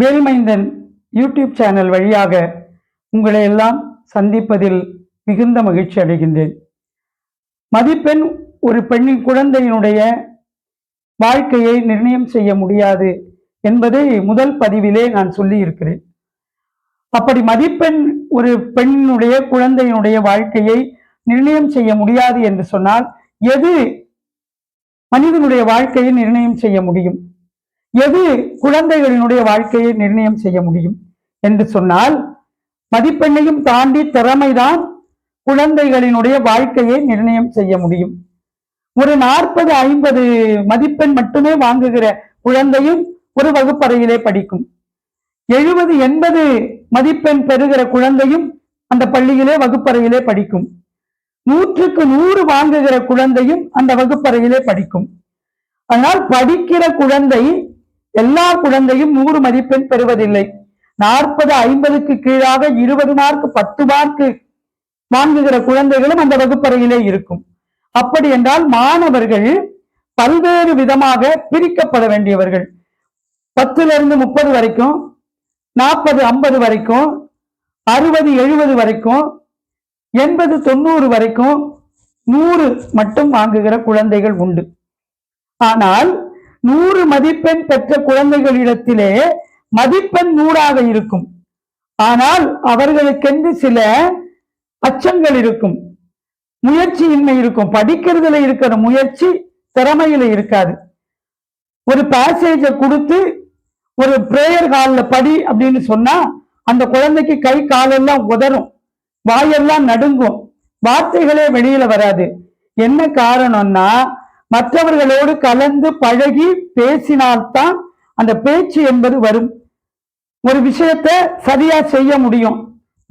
வேல்மைந்தன் YouTube channel வழியாக உங்களை எல்லாம் சந்திப்பதில் மிகுந்த மகிழ்ச்சி அடைகின்றேன். மதிப்பெண் ஒரு பெண்ணின் குழந்தையினுடைய வாழ்க்கையை நிர்ணயம் செய்ய முடியாது என்பதை முதல் பதிவிலே நான் சொல்லி இருக்கிறேன் அப்படி மதிப்பெண் ஒரு பெண்ணினுடைய குழந்தையினுடைய வாழ்க்கையை நிர்ணயம் செய்ய முடியாது என்று சொன்னால் எது மனிதனுடைய வாழ்க்கையை நிர்ணயம் செய்ய முடியும்? எது குழந்தைகளினுடைய வாழ்க்கையை நிர்ணயம் செய்ய முடியும் என்று சொன்னால் மதிப்பெண்ணையும் தாண்டி திறமைதான் குழந்தைகளினுடைய வாழ்க்கையை நிர்ணயம் செய்ய முடியும். ஒரு நாற்பது ஐம்பது மதிப்பெண் மட்டுமே வாங்குகிற குழந்தையும் ஒரு வகுப்பறையிலே படிக்கும். எழுபது எண்பது மதிப்பெண் பெறுகிற குழந்தையும் அந்த பள்ளியிலே வகுப்பறையிலே படிக்கும். நூற்றுக்கு நூறு வாங்குகிற குழந்தையும் அந்த வகுப்பறையிலே படிக்கும். அதனால் படிக்கிற குழந்தை எல்லா குழந்தையும் நூறு மதிப்பெண் பெறுவதில்லை. நாற்பது ஐம்பதுக்கு கீழாக இருபது மார்க் பத்து மார்க் வாங்குகிற குழந்தைகளும் அந்த வகுப்பறையிலே இருக்கும். அப்படி என்றால் மாணவர்கள் பல்வேறு விதமாக பிரிக்கப்பட வேண்டியவர்கள். பத்துல இருந்து முப்பது வரைக்கும் நாற்பது ஐம்பது வரைக்கும் அறுபது எழுபது வரைக்கும் எண்பது தொண்ணூறு வரைக்கும் நூறு மட்டும் வாங்குகிற குழந்தைகள் உண்டு. ஆனால் நூறு மதிப்பெண் பெற்ற குழந்தைகளிடத்திலே மதிப்பெண் நூறாக இருக்கும். ஆனால் அவர்களுக்கென்று சில அச்சங்கள் இருக்கும். முயற்சியின்மை இருக்கும். படிக்கிறதுல இருக்கிற முயற்சி திறமையில இருக்காது. ஒரு பேசேஜை கொடுத்து ஒரு பிரேயர் ஹாலில் படி அப்படின்னு சொன்னா அந்த குழந்தைக்கு கை காலெல்லாம் உதறும். வாயெல்லாம் நடுங்கும். வார்த்தைகளே வெளியில வராது. என்ன காரணம்னா மற்றவர்களோடு கலந்து பழகி பேசினால்தான் அந்த பேச்சு என்பது வரும். ஒரு விஷயத்த சரியா செய்ய முடியும்.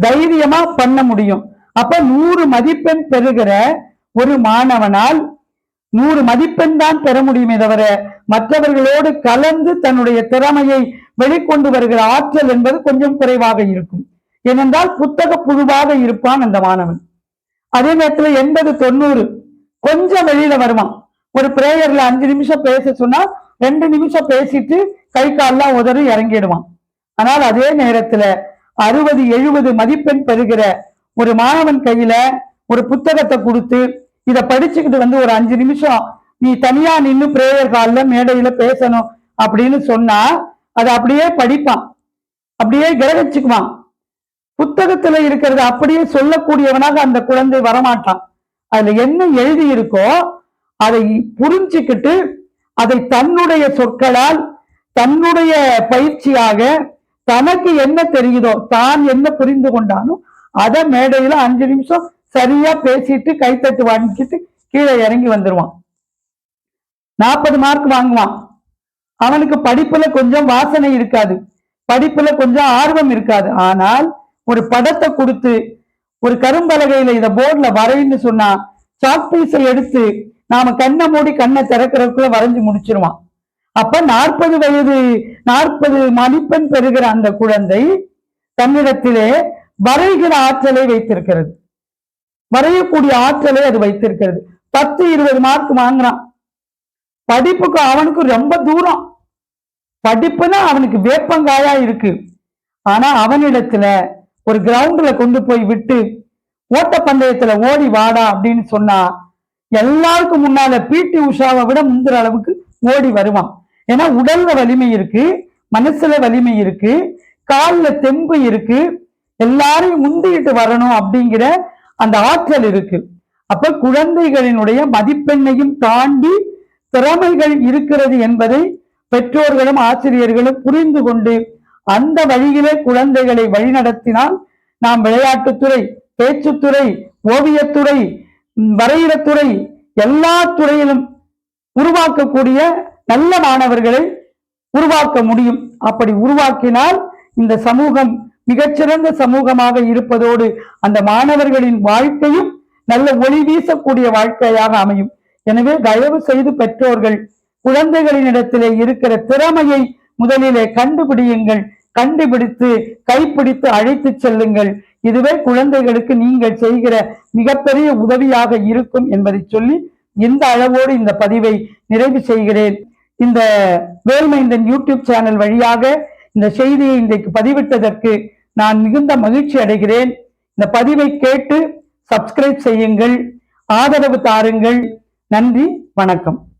தைரியமா பண்ண முடியும். அப்ப நூறு மதிப்பெண் பெறுகிற ஒரு மாணவனால் நூறு மதிப்பெண் தான் பெற முடியுமே தவிர மற்றவர்களோடு கலந்து தன்னுடைய திறமையை வெளிக்கொண்டு வருகிற ஆற்றல் என்பது கொஞ்சம் குறைவாக இருக்கும். ஏனென்றால் புத்தக புழுவாக இருப்பான் அந்த மாணவன். அதே நேரத்துல எண்பது தொண்ணூறு கொஞ்சம் வெளியில வருவான். ஒரு பிரேயர்ல அஞ்சு நிமிஷம் பேச சொன்னா ரெண்டு நிமிஷம் பேசிட்டு கை கால்லாம் உதறி இறங்கிடுவான். ஆனால் அதே நேரத்துல அறுபது எழுபது மதிப்பெண் பெறுகிற ஒரு மாணவன் கையில ஒரு புத்தகத்தை கொடுத்து இதை படிச்சுக்கிட்டு வந்து ஒரு அஞ்சு நிமிஷம் நீ தனியா நின்னு பிரேயர் காலில் மேடையில பேசணும் அப்படின்னு சொன்னா அதை அப்படியே படிப்பான். அப்படியே கிரகிச்சுக்குவான். புத்தகத்துல இருக்கிறது அப்படியே சொல்லக்கூடியவனாக அந்த குழந்தை வரமாட்டான். அதுல என்ன எழுதி இருக்கோ அதை புரிஞ்சுக்கிட்டு அதை தன்னுடைய சொற்களால் தன்னுடைய பயிற்சியாக தனக்கு என்ன தெரியுதோ தான் என்ன புரிந்து கொண்டானோ அதை மேடையில அஞ்சு நிமிஷம் சரியா பேசிட்டு கைத்தட்டு வாங்கிட்டு கீழே இறங்கி வந்துருவான். நாற்பது மார்க் வாங்குவான். அவனுக்கு படிப்புல கொஞ்சம் வாசனை இருக்காது. படிப்புல கொஞ்சம் ஆர்வம் இருக்காது. ஆனால் ஒரு படத்தை கொடுத்து ஒரு கரும்பலகையில இத போர்டுல வரைன்னு சொன்னா சாக் பீஸை எடுத்து நாம கண்ணை மூடி கண்ணை திறக்கிறதுக்குள்ள வரைஞ்சு முடிச்சிருவான். அப்ப நாற்பது வயது நாற்பது மதிப்பெண் பெறுகிற அந்த குழந்தை தன்னிடத்திலே வரைகிற ஆற்றலை வைத்திருக்கிறது. வரையக்கூடிய ஆற்றலை அது வைத்திருக்கிறது. பத்து இருபது மார்க் வாங்குறான். படிப்புக்கு அவனுக்கு ரொம்ப தூரம். படிப்புனா அவனுக்கு வேப்பங்காயா இருக்கு. ஆனா அவனிடத்துல ஒரு கிரவுண்ட்ல கொண்டு போய் விட்டு ஓட்டப்பந்தயத்துல ஓடி வாடா அப்படின்னு சொன்னா எல்லாருக்கும் முன்னால பிடி உஷாவை விட முந்துற அளவுக்கு ஓடி வருவான். ஏன்னா உடல்ல வலிமை இருக்கு மனசுல வலிமை இருக்கு காலில் தெம்பு இருக்கு எல்லாரையும் முந்திக்கிட்டு வரணும் அப்படிங்கிற அந்த ஆற்றல் இருக்கு. அப்ப குழந்தைகளினுடைய மதிப்பெண்ணையும் தாண்டி திறமைகள் இருக்கிறது என்பதை பெற்றோர்களும் ஆசிரியர்களும் புரிந்து கொண்டு அந்த வழியிலே குழந்தைகளை வழிநடத்தினால் நாம் விளையாட்டுத்துறை பேச்சுத்துறை ஓவியத்துறை வரையிடத்துறை எல்லா துறையிலும் உருவாக்கக்கூடிய நல்ல மாணவர்களை உருவாக்க முடியும். அப்படி உருவாக்கினால் இந்த சமூகம் மிகச்சிறந்த சமூகமாக இருப்பதோடு அந்த மாணவர்களின் வாழ்க்கையும் நல்ல ஒளி வீசக்கூடிய வாழ்க்கையாக அமையும். எனவே தயவு செய்து பெற்றோர்கள் குழந்தைகளின் இடத்திலே இருக்கிற திறமையை முதலிலே கண்டுபிடியுங்கள். கண்டுபிடித்து கைப்பிடித்து அழைத்து செல்லுங்கள். இதுவே குழந்தைகளுக்கு நீங்கள் செய்கிற மிகப்பெரிய உதவியாக இருக்கும் என்பதை சொல்லி இந்த அளவோடு இந்த பதிவை நிறைவு செய்கிறேன். இந்த வேல்மைந்தன் யூடியூப் சேனல் வழியாக இந்த செய்தியை இன்றைக்கு பதிவிட்டதற்கு நான் மிகுந்த மகிழ்ச்சி அடைகிறேன். இந்த பதிவை கேட்டு சப்ஸ்கிரைப் செய்யுங்கள். ஆதரவு தாருங்கள். நன்றி வணக்கம்.